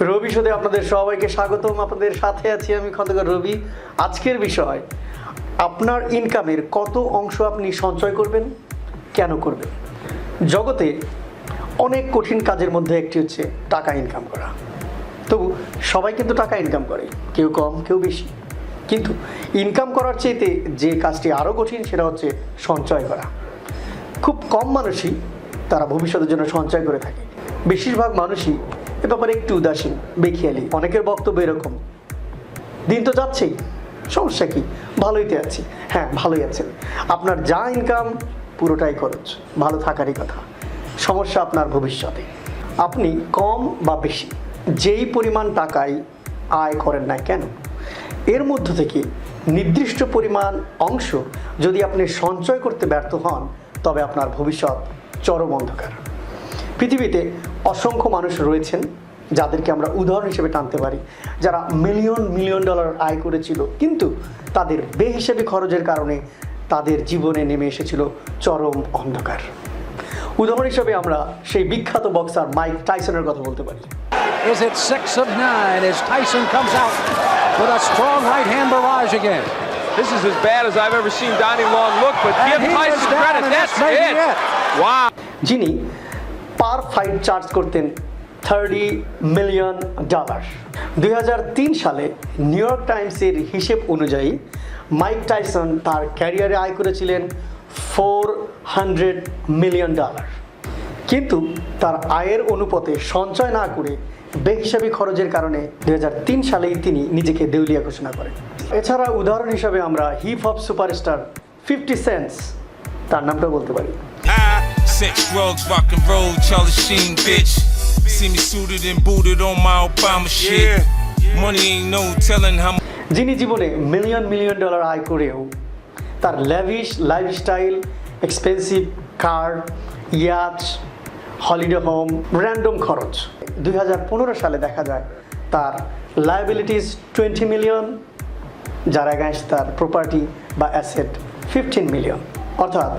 রবি শোতে আপনাদের সবাইকে স্বাগতম। আপনাদের সাথে আছি আমি খন্দকার রবি। আজকের বিষয়, আপনার ইনকামের কত অংশ আপনি সঞ্চয় করবেন, কেন করবেন? জগতে অনেক কঠিন কাজের মধ্যে একটি হচ্ছে টাকা ইনকাম করা। তবু সবাই কিন্তু টাকা ইনকাম করে, কেউ কম, কেউ বেশি। কিন্তু ইনকাম করার চেয়েতে যে কাজটি আরও কঠিন সেটা হচ্ছে সঞ্চয় করা। খুব কম মানুষই তারা ভবিষ্যতের জন্য সঞ্চয় করে থাকে। বেশিরভাগ মানুষই এ ব্যাপারে একটু উদাসীন, বেখিয়ালি। অনেকের বক্তব্য এরকম। দিন তো যাচ্ছেই, সমস্যা কি? ভালোই তো আছি। হ্যাঁ ভালোই আছেন। আপনার যা ইনকাম পুরোটাই খরচ। ভালো থাকারই কথা। সমস্যা আপনার ভবিষ্যতে। আপনি কম বা বেশি, যেই পরিমাণ টাকায় আয় করেন না কেন, এর মধ্য থেকে নির্দিষ্ট পরিমাণ অংশ যদি আপনি সঞ্চয় করতে ব্যর্থ হন, তবে আপনার ভবিষ্যৎ চরম অন্ধকার। পৃথিবীতে অসংখ্য মানুষ রয়েছেন যাদেরকে আমরা উদাহরণ হিসেবে টানতে পারি যারা মিলিয়ন মিলিয়ন ডলার আয় করেছিল কিন্তু তাদের বেহিসেবি খরচের কারণে তাদের জীবনে নেমে এসেছিল চরম অন্ধকার উদাহরণ হিসেবে আমরা সেই বিখ্যাত বক্সার মাইক টাইসনের কথা বলতে পারি is it six of nine as Tyson comes out with a strong right hand barrage again. This is as bad as I've ever seen Donnie Long look, but And give Tyson credit. That's it. it. Wow. যিনি per fight charge করতেন thirty million dollar. দু হাজার তিন সালে new York টাইমসের হিসেব অনুযায়ী Mike Tyson তার ক্যারিয়ারে আয় করেছিলেন ফোর হান্ড্রেড মিলিয়ন ডলার। কিন্তু তার আয়ের অনুপাতে সঞ্চয় না করে বেহিসাবি খরচের কারণে দু হাজার তিন সালেই তিনি নিজেকে দেউলিয়া ঘোষণা করেন। এছাড়া উদাহরণ হিসাবে আমরা hip hop superstar fifty Cent তার নামটা বলতে পারি। Sex, drugs, rock and roll, Charlie Sheen, bitch. See me suited and booted on my Obama shit. Money ain't no telling how যিনি জীবনে মিলিয়ন মিলিয়ন ডলার আয় করেও তার lavish lifestyle expensive car yacht holiday home random খরচ দুই হাজার পনেরো সালে দেখা যায় তার লায়াবিলিটিস টোয়েন্টি মিলিয়ন যার অ্যাগাইন্স্ট তার প্রপার্টি বা অ্যাসেট ফিফটিন মিলিয়ন অর্থাৎ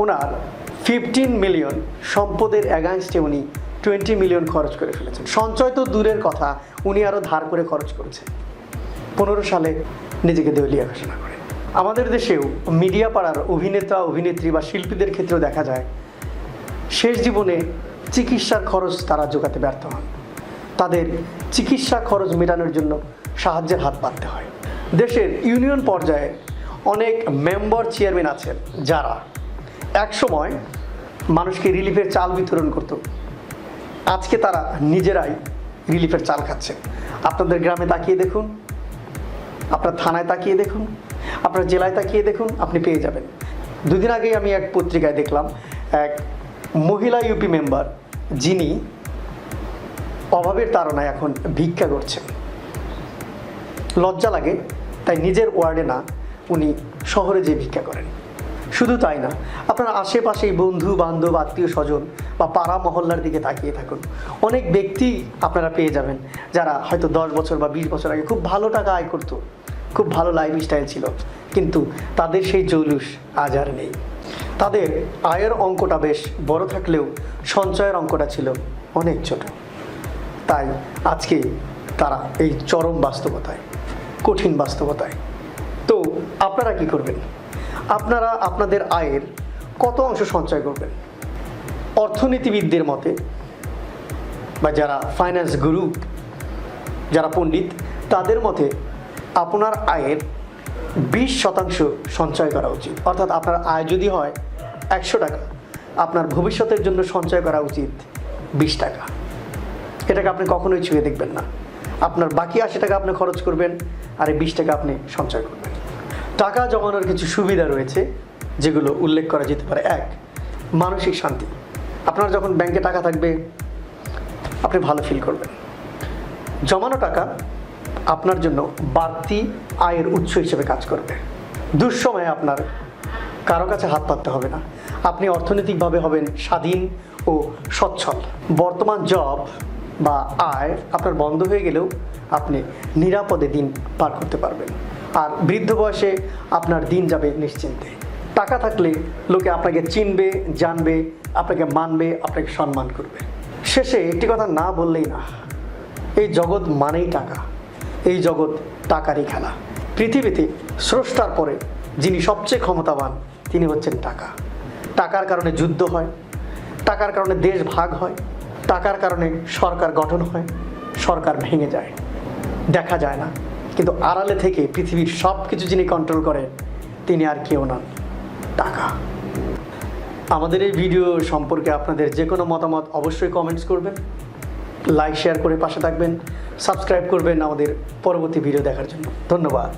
ওনার ফিফটিন মিলিয়ন সম্পদের অ্যাগাইন্স্টে উনি টোয়েন্টি মিলিয়ন খরচ করে ফেলেছেন। সঞ্চয় তো দূরের কথা, উনি আরও ধার করে খরচ করেছেন। পনেরো সালে নিজেকে দেউলিয়া ঘোষণা করেন আমাদের দেশেও মিডিয়া পাড়ার অভিনেতা, অভিনেত্রী বা শিল্পীদের ক্ষেত্রেও দেখা যায়, শেষ জীবনে চিকিৎসার খরচ তারা জোগাতে ব্যর্থ হন। তাদের চিকিৎসা খরচ মেটানোর জন্য সাহায্যের হাত বাড়তে হয়। দেশের ইউনিয়ন পর্যায়ে অনেক মেম্বার চেয়ারম্যান আছেন, যারা একসময় মানুষকে রিলিফের চাল বিতরণ করত। আজকে তারা নিজেরাই রিলিফের চাল খাচ্ছে। আপনাদের গ্রামে তাকিয়ে দেখুন, আপনার থানায় তাকিয়ে দেখুন, আপনার জেলায় তাকিয়ে দেখুন, আপনি পেয়ে যাবেন। দুদিন আগেই আমি এক পত্রিকায় দেখলাম, এক মহিলা ইউপি মেম্বার যিনি অভাবের তাড়নায় এখন ভিক্ষা করছেন। লজ্জা লাগে, তাই নিজের ওয়ার্ডে না, উনি শহরে যেয়ে ভিক্ষা করেন। শুধু তাই না, আপনার আশেপাশে বন্ধু, বান্ধব, আত্মীয় স্বজন বা পাড়া মহল্লার দিকে তাকিয়ে থাকুন। অনেক ব্যক্তি আপনারা পেয়ে যাবেন যারা হয়তো দশ বছর বা বিশ বছর আগে খুব ভালো টাকা আয় করতো, খুব ভালো লাইফ স্টাইল ছিল, কিন্তু তাদের সেই জৌলুস আজ আর নেই। তাদের আয়ের অঙ্কটা বেশ বড় থাকলেও সঞ্চয়ের অঙ্কটা ছিল অনেক ছোট। তাই আজকে তারা এই চরম বাস্তবতায়, কঠিন বাস্তবতায়। তো আপনারা কি করবেন? আপনারা আপনাদের আয়ের কত অংশ সঞ্চয় করবেন? অর্থনীতিবিদদের মতে, বা যারা ফাইন্যান্স গুরু যারা পণ্ডিত, তাদের মতে আপনার আয়ের বিশ শতাংশ সঞ্চয় করা উচিত। অর্থাৎ আপনার আয় যদি হয় একশো টাকা, আপনার ভবিষ্যতের জন্য সঞ্চয় করা উচিত বিশ টাকা। এটাকে আপনি কখনোই ছুঁয়ে দেখবেন না। আপনার বাকি আশি টাকা আপনি খরচ করবেন, আর এই বিশ টাকা আপনি সঞ্চয় করবেন। টাকা জমানোর কিছু সুবিধা রয়েছে, যেগুলো উল্লেখ করা যেতে পারে। এক, মানসিক শান্তি। আপনার যখন ব্যাংকে টাকা থাকবে, আপনি ভালো ফিল করবেন। জমানো টাকা আপনার জন্য বাড়তি আয়ের উৎস হিসেবে কাজ করবে। দুঃসময়ে আপনার কারও কাছে হাত পাততে হবে না। আপনি অর্থনৈতিকভাবে হবেন স্বাধীন ও সচ্ছল। বর্তমান জব বা আয় আপনার বন্ধ হয়ে গেলেও আপনি নিরাপদে দিন পার করতে পারবেন। আর বৃদ্ধ বয়সে আপনার দিন যাবে নিশ্চিন্তে। টাকা থাকলে লোকে আপনাকে চিনবে, জানবে, আপনাকে মানবে, আপনাকে সম্মান করবে। শেষে একটি কথা না বললেই না, এই জগৎ মানেই টাকা। এই জগৎ টাকারই খেলা। পৃথিবীতে স্রষ্টার পরে যিনি সবচেয়ে ক্ষমতাবান, তিনি হচ্ছেন টাকা। টাকার কারণে যুদ্ধ হয়, টাকার কারণে দেশ ভাগ হয়, টাকার কারণে সরকার গঠন হয়, সরকার ভেঙে যায়। দেখা যায় না। কিন্তু আড়ালে থেকে পৃথিবীর সব কিছু যিনি কন্ট্রোল করেন, তিনি আর কেউ নন। টাকা। আমাদের এই ভিডিও সম্পর্কে আপনাদের যে কোনো মতামত অবশ্যই কমেন্টস করবেন। লাইক শেয়ার করে পাশে থাকবেন। সাবস্ক্রাইব করবেন আমাদের পরবর্তী ভিডিও দেখার জন্য। ধন্যবাদ।